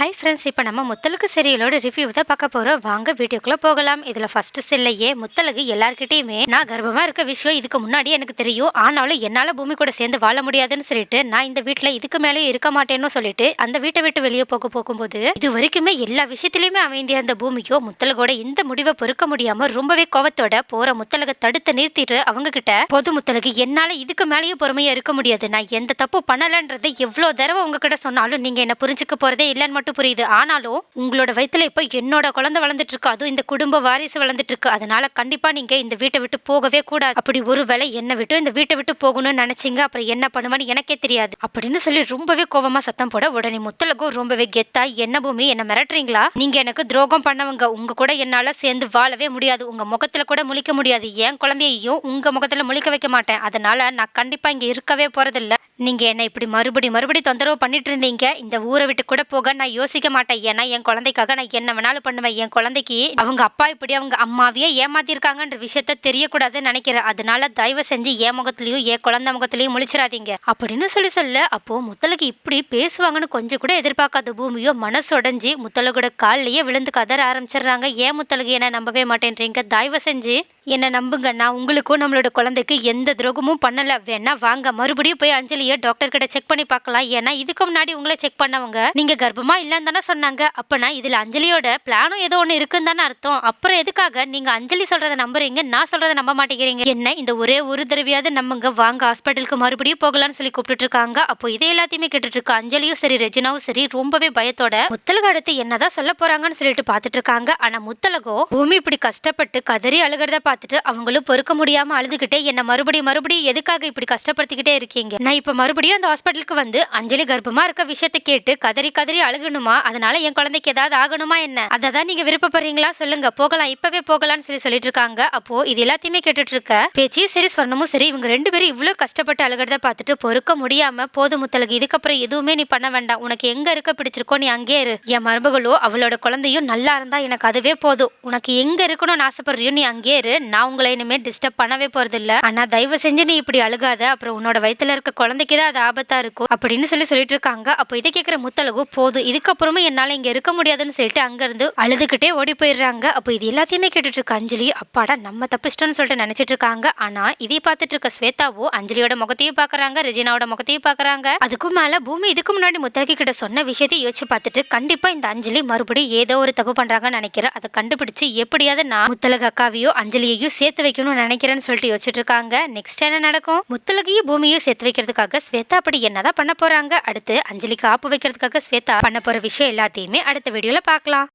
Hi friends இப்போ நம்ம முத்தலுக்கு சீரியலோட review தான் பார்க்க போகிறோம் வாங்க வீடியோக்குள்ளே போகலாம். இதில் ஃபஸ்ட்டு செல்லையே முத்தலுக்கு எல்லார்கிட்டயுமே நான் கர்ப்பமாக இருக்க விஷயம் இதுக்கு முன்னாடி எனக்கு தெரியும். ஆனாலும் என்னால் பூமி கூட சேர்ந்து வாழ முடியாதுன்னு சொல்லிட்டு நான் இந்த வீட்டில் இதுக்கு மேலே இருக்க மாட்டேன்னு சொல்லிட்டு அந்த வீட்டை விட்டு வெளியே போக போகும்போது இது வரைக்குமே எல்லா விஷயத்துலையுமே அமைந்திய அந்த பூமியோ முத்தலகோட இந்த முடிவை பொறுக்க முடியாமல் ரொம்பவே கோவத்தோட போகிற முத்தலகை தடுத்து நிறுத்திட்டு அவங்க கிட்ட பொது முத்தலகு என்னால் இதுக்கு மேலேயும் பொறுமையாக இருக்க முடியாது. நான் எந்த தப்பு பண்ணலன்றதை எவ்வளோ தடவை உங்ககிட்ட சொன்னாலும் நீங்கள் என்ன புரிஞ்சுக்க போகிறதே இல்லைன்னு மட்டும் புரியுது. ஆனாலும் உங்களோட வயிற்றுல இப்போ என்னோட குழந்தை வளர்ந்துட்டு இருக்கு அதுவும் இந்த குடும்ப வாரிசு வளர்ந்துட்டு இருக்கு அதனால கண்டிப்பா நீங்க இந்த வீட்டை விட்டு போகவே கூடாது. அப்படி ஒரு வேலை என்னை விட்டு இந்த வீட்டை விட்டு போகணும்னு நினைச்சீங்க. அப்புறம் என்ன பண்ணுவேன்னு எனக்கே தெரியாது. அப்படின்னு சொல்லி ரொம்பவே கோபமா சத்தம் போட உடனே முத்தலகும் ரொம்பவே கெத்தா என்ன பூமி? என்ன மிரட்டுறீங்களா? நீங்க எனக்கு துரோகம் பண்ணவங்க. உங்க கூட என்னால சேர்ந்து வாழவே முடியாது. உங்க முகத்துல கூட முழிக்க முடியாது. என் குழந்தையையும் உங்க முகத்துல முழிக்க வைக்க மாட்டேன். அதனால நான் கண்டிப்பா இங்க இருக்கவே போறதில்ல. நீங்கள் என்னை இப்படி மறுபடி மறுபடி தொந்தரவு பண்ணிட்டு இருந்தீங்க இந்த ஊரை விட்டு கூட போக நான் யோசிக்க மாட்டேன். ஏன்னா என் குழந்தைக்காக நான் என்ன வேணாலும் பண்ணுவேன். என் குழந்தைக்கு அவங்க அப்பா இப்படி அவங்க அம்மாவையே ஏமாத்திருக்காங்கன்ற விஷயத்த தெரியக்கூடாதுன்னு நினைக்கிறேன். அதனால தயவு செஞ்சு என் முகத்துலையும் என் குழந்தை முகத்துலையும் முழிச்சிடாதீங்க. அப்படின்னு சொல்லி சொல்ல அப்போ முத்தலுக்கு இப்படி பேசுவாங்கன்னு கொஞ்சம் கூட எதிர்பார்க்காத பூமியோ மனசுடைஞ்சு முத்தலகோட கால்லையே விழுந்து கதற ஆரம்பிச்சிடுறாங்க. ஏன் முத்தலகு என்ன நம்பவே மாட்டேன்றீங்க? தயவு செஞ்சு என்ன நம்புங்க. நான் உங்களுக்கும் நம்மளோட குழந்தைக்கு எந்த துரோகமும் பண்ணல. வேணா வாங்க. மறுபடியும் போய் அஞ்சலியை டாக்டர் கிட்ட செக் பண்ணி பார்க்கலாம். ஏன்னா இதுக்கு முன்னாடி உங்களை செக் பண்ணவங்க நீங்க கர்ப்பமா இல்லைன்னு தானே சொன்னாங்க. அப்பனா இதுல அஞ்சலியோட பிளானும் ஏதோ ஒன்று இருக்குன்னு தானே அர்த்தம். அப்புறம் எதுக்காக நீங்க அஞ்சலி சொல்றத நம்புறீங்க நான் சொல்றதை நம்ப மாட்டேங்கிறீங்க? என்ன இந்த ஒரே ஒரு தடவையாவது நம்மங்க வாங்க ஹாஸ்பிட்டலுக்கு மறுபடியும் போகலாம்னு சொல்லி கூப்பிட்டு இருக்காங்க அப்போ இதை எல்லாத்தையுமே கேட்டுட்டு இருக்க அஞ்சலியும் சரி ரெஜினாவும் சரி ரொம்பவே பயத்தோட முத்தலகு அடுத்து என்னதான் சொல்ல போறாங்கன்னு சொல்லிட்டு பார்த்துட்டு இருக்காங்க ஆனா முத்தலகோ பூமி இப்படி கஷ்டப்பட்டு கதறி அழுகிறத பார்த்துட்டு அவங்களும் பொறுக்க முடியாம அழுதுகிட்டே என்ன மறுபடியும் மறுபடியும் எதுக்காக இப்படி கஷ்டப்படுத்திக்கிட்டே இருக்கீங்க? நான் இப்ப மறுபடியும் அந்த ஹாஸ்பிட்டலுக்கு வந்து அஞ்சலி கர்ப்பமா இருக்க விஷயத்த கேட்டு கதறி கதறி அழுகணுமா? அதனால என் குழந்தைக்கு ஏதாவது ஆகணுமா என்ன? அதை தான் நீங்க விருப்பப்படுறீங்களா? சொல்லுங்க. போகலாம். இப்பவே போகலாம்னு சொல்லி சொல்லிட்டு இருக்காங்க அப்போ இது எல்லாத்தையுமே கேட்டுட்டு இருக்க பேச்சியும் சரி ஸ்வர்ணமும் சரி. இவங்க ரெண்டு பேரும் இவ்வளவு கஷ்டப்பட்டு அழுகிறத பார்த்துட்டு பொறுக்க முடியாம போது முத்தலகு இதுக்கப்புறம் எதுவுமே நீ பண்ண வேண்டாம். உனக்கு எங்க இருக்க பிடிச்சிருக்கோ நீ அங்கே இரு. என் மருமகளோ அவளோட குழந்தையும் நல்லா இருந்தா எனக்கு அதுவே போதும். உனக்கு எங்க இருக்கணும்னு ஆசைப்படுறியோ நீ அங்கே இரு. நான் உங்களை இனிமே டிஸ்டர்ப் பண்ணவே போறது இல்ல ஆனா தயவு செஞ்சு நீ இப்படி அழுகாத. அப்புறம் உன்னோட வயித்துல இருக்க குழந்தைக்கு தான் ஏதாவது ஆபத்தா இருக்கும் அப்படின்னு சொல்லி சொல்லிட்டு இருக்காங்க. அப்போ இதை கேட்குற முத்தழகு போதும் இதுக்கப்புறமும் என்னால இங்க இருக்க முடியாதுன்னு சொல்லிட்டு அங்க இருந்து அழுதுகிட்டே ஓடி போயிடுறாங்க. அப்போ இது எல்லாத்தையுமே கேட்டுட்டு இருக்க அஞ்சலி அப்பாடா நம்ம தப்பிச்சிட்டோம்னு சொல்லிட்டு நினைச்சிட்டு இருக்காங்க. ஆனா இதை பார்த்துட்டு இருக்க ஸ்வேதாவோ அஞ்சலியோட முகத்தையும் பாக்குறாங்க ரெஜினாவோட முகத்தையும் பாக்குறாங்க அதுக்கும் மேல பூமி இதுக்கு முன்னாடி முத்தழகி கிட்ட சொன்ன விஷயத்தையும் யோசிச்சு பார்த்துட்டு கண்டிப்பா இந்த அஞ்சலி மறுபடியும் ஏதோ ஒரு தப்பு பண்றாங்கன்னு நினைக்கிறேன் அதை கண்டுபிடிச்சு எப்படியாவது நான் முத்தலக அக்காவையோ அஞ்சலியையும் சேர்த்து வைக்கணும்னு நினைக்கிறேன்னு சொல்லிட்டு யோசிச்சுட்டு இருக்காங்க. நெக்ஸ்ட் என்ன நடக்கும்? முத்தலகையும் பூமியும் சேர்த்து வைக்கிறதுக்காக ஸ்வேதா அப்படி என்னதான் பண்ண போறாங்க? அடுத்து அஞ்சலிக்கு ஆப்பு வைக்கிறதுக்காக ஸ்வேதா பண்ண போற விஷயம் எல்லாத்தையுமே அடுத்த வீடியோல பார்க்கலாம்.